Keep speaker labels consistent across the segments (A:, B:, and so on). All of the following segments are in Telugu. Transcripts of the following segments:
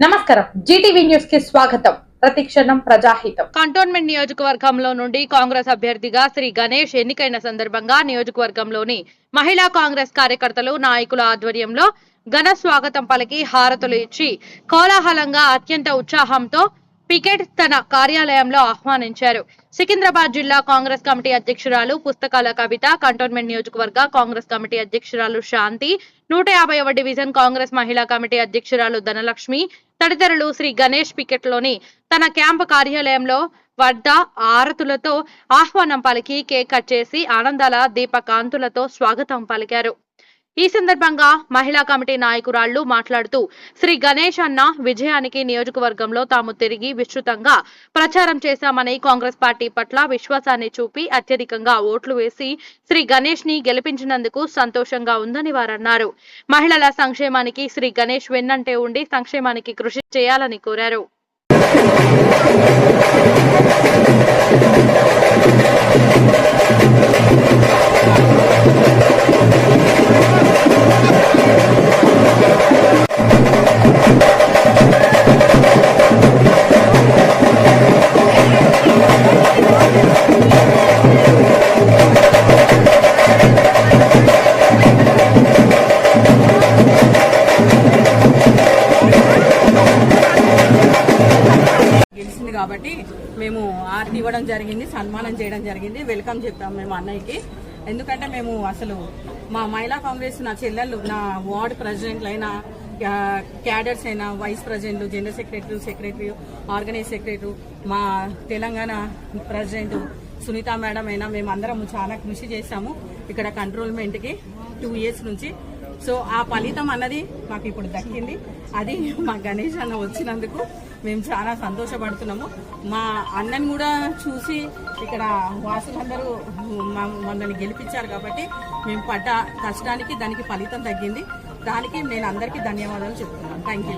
A: నమస్కారం. జీటీవీ న్యూస్కి స్వాగతం. ప్రతిక్షణం ప్రజాహితం.
B: కంటోన్మెంట్ నియోజకవర్గంలో నుండి కాంగ్రెస్ అభ్యర్థిగా శ్రీ గణేష్ ఎన్నికైన సందర్భంగా నియోజకవర్గంలోని మహిళా కాంగ్రెస్ కార్యకర్తలు నాయకుల ఆధ్వర్యంలో ఘన స్వాగతం పలికి హారతులు ఇచ్చి కోలాహలంగా అత్యంత ఉత్సాహంతో పికెట్ తన కార్యాలయంలో ఆహ్వానించారు. సికింద్రాబాద్ జిల్లా కాంగ్రెస్ కమిటీ అధ్యక్షురాలు పుస్తకాల కవిత కంటోన్మెంట్ నియోజకవర్గ కాంగ్రెస్ కమిటీ అధ్యక్షురాలు శాంతి నూట యాభైవ డివిజన్ కాంగ్రెస్ మహిళా కమిటీ అధ్యక్షురాలు ధనలక్ష్మి తదితరులు శ్రీ గణేష్ పికెట్లోని తన క్యాంపు కార్యాలయంలో వద్ద ఆరతులతో ఆహ్వానం పలికి కేక్ కట్ చేసి ఆనందాల దీపకాంతులతో స్వాగతం పలికారు. ఈ సందర్భంగా మహిళా కమిటీ నాయకురాళ్ళు మాట్లాడుతూ శ్రీ గణేష్ అన్న విజయానికి నియోజకవర్గంలో తాము తిరిగి విస్తృతంగా ప్రచారం చేశామని కాంగ్రెస్ పార్టీ పట్ల విశ్వాసాన్ని చూపి అత్యధికంగా ఓట్లు వేసి శ్రీ గణేష్ని గెలిపించినందుకు సంతోషంగా ఉందని వారన్నారు. మహిళల సంక్షేమానికి శ్రీ గణేష్ వెన్నంటే ఉండి సంక్షేమానికి కృషి చేయాలని కోరారు.
C: కాబట్టి మేము ఆర్తి ఇవ్వడం జరిగింది సన్మానం చేయడం జరిగింది. వెల్కమ్ చెప్పాము మేము అన్నయ్యకి. ఎందుకంటే మేము అసలు మా మహిళా కాంగ్రెస్ నా చెల్లెళ్ళు నా వార్డ్ ప్రెసిడెంట్లు అయినా క్యాడర్స్ అయినా వైస్ ప్రెసిడెంట్లు general secretary secretary organise secretary మా తెలంగాణ ప్రెసిడెంట్ సునీత మేడం అయినా మేము అందరం చాలా కృషి చేశాము. ఇక్కడ కంట్రోల్మెంట్కి టూ ఇయర్స్ నుంచి సో ఆ ఫలితం అన్నది మాకు ఇప్పుడు దక్కింది. అది మా గణేష్ అన్న వచ్చినందుకు మేము చాలా సంతోషపడుతున్నాము. మా అన్నని కూడా చూసి ఇక్కడ వాసులందరూ మమ్మల్ని గెలిపించారు కాబట్టి మేము పడ్డ కష్టానికి దానికి ఫలితం తగ్గింది. దానికి నేను అందరికీ ధన్యవాదాలు చెప్తున్నాను. థ్యాంక్ యూ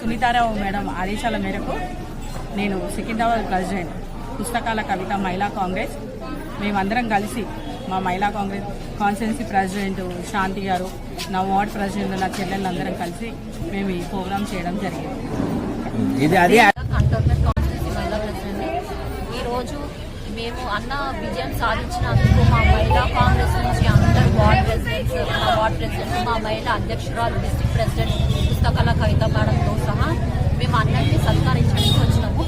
C: సునీతారావు మేడం ఆదేశాల మేరకు నేను సికింద్రాబాద్ ప్రెసిడెంట్ పుస్తకాల కవిత మహిళా కాంగ్రెస్. మేమందరం కలిసి మా మహిళా కాంగ్రెస్ కాన్స్టిట్యున్సీ ప్రెసిడెంట్ శాంతి గారు నా వార్డ్ ప్రెసిడెంట్ నా చెల్లెళ్ళు అందరం కలిసి మేము ఈ ప్రోగ్రామ్ చేయడం జరిగింది.
D: ఇది అది
E: ఈరోజు మేము అన్న విజయం సాధించినందుకు మా మహిళా కాంగ్రెస్ నుంచి అందరు వార్డ్ ప్రెసిడెంట్స్ మా వార్డ్ ప్రెసిడెంట్ మా మహిళా అధ్యక్షురాలు డిస్ట్రిక్ట్ ప్రెసిడెంట్ పుస్తకాల కవిత మేడంతో సహా మేము అన్నన్ని సత్కరించడానికి వచ్చినాము.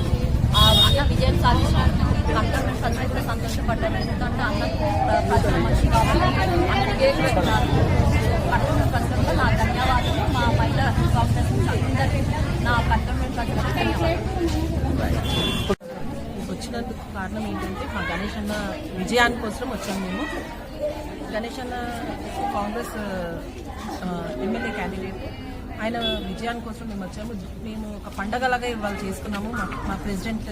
E: అన్న విజయం సాధించినందుకు కంటోన్మెంట్ ప్రజలు కూడా సంతోషపడ్డారు ఎందుకంటే అన్నకు ప్ర- ప్రజల మనిషి కాబట్టి అన్నని గేట్ పెట్టినారు కంటోన్మెంట్ ప్రజలు నా ధన్యవాదాలు మా మహిళా కాంగ్రెస్ నుంచి అందరికీ నా కంటోన్మెంట్ ప్రజలకు ధన్యవాదాలు
F: వచ్చినందుకు కారణం ఏంటంటే మా గణేష్ అన్న విజయాని కోసం వచ్చాము మేము. గణేష్ అన్న కాంగ్రెస్ ఆ, ఎమ్మెల్యే క్యాండిడేట్ ఆయన విజయాని కోసం మేము వచ్చాము. మేము ఒక పండగలాగా ఇవాళ చేసుకున్నాము. మా ప్రెసిడెంట్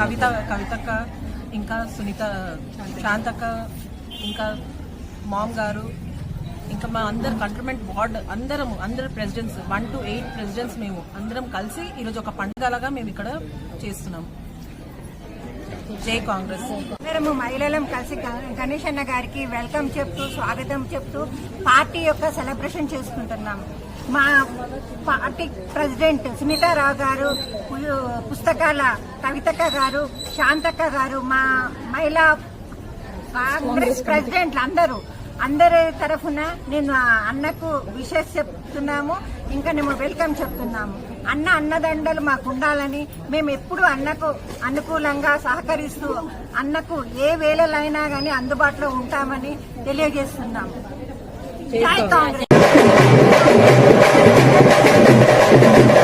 F: కవిత కవితక్క ఇంకా సునీత శాంతక్క ఇంకా మామ్ గారు ఇంకా మా అందరు కంట్రోన్మెంట్ వార్డ్ అందరం అందరు presidents one two eight presidents మేము అందరం కలిసి ఈరోజు ఒక పండుగలాగా మేము ఇక్కడ చేస్తున్నాము జై కాంగ్రెస్.
G: అందరము మహిళలం కలిసి గణేష్ అన్న గారికి వెల్కమ్ చెప్తూ స్వాగతం చెప్తూ పార్టీ యొక్క సెలబ్రేషన్ చేసుకుంటున్నాం. మా పార్టీ ప్రెసిడెంట్ సునీతారావు గారు పుస్తకాల కవితక్క గారు శాంతక్క గారు మా మహిళా కాంగ్రెస్ ప్రెసిడెంట్లు అందరూ అందరి తరఫున నేను అన్నకు విషెస్ చెప్తున్నాము ఇంకా మేము వెల్కమ్ చెప్తున్నాము. అన్న అన్నదండలు మాకు ఉండాలని మేము ఎప్పుడు అన్నకు అనుకూలంగా సహకరిస్తూ అన్నకు ఏ వేళలైనా గానీ అందుబాటులో ఉంటామని తెలియజేస్తున్నాము. జై కాంగ్రెస్. Thank you.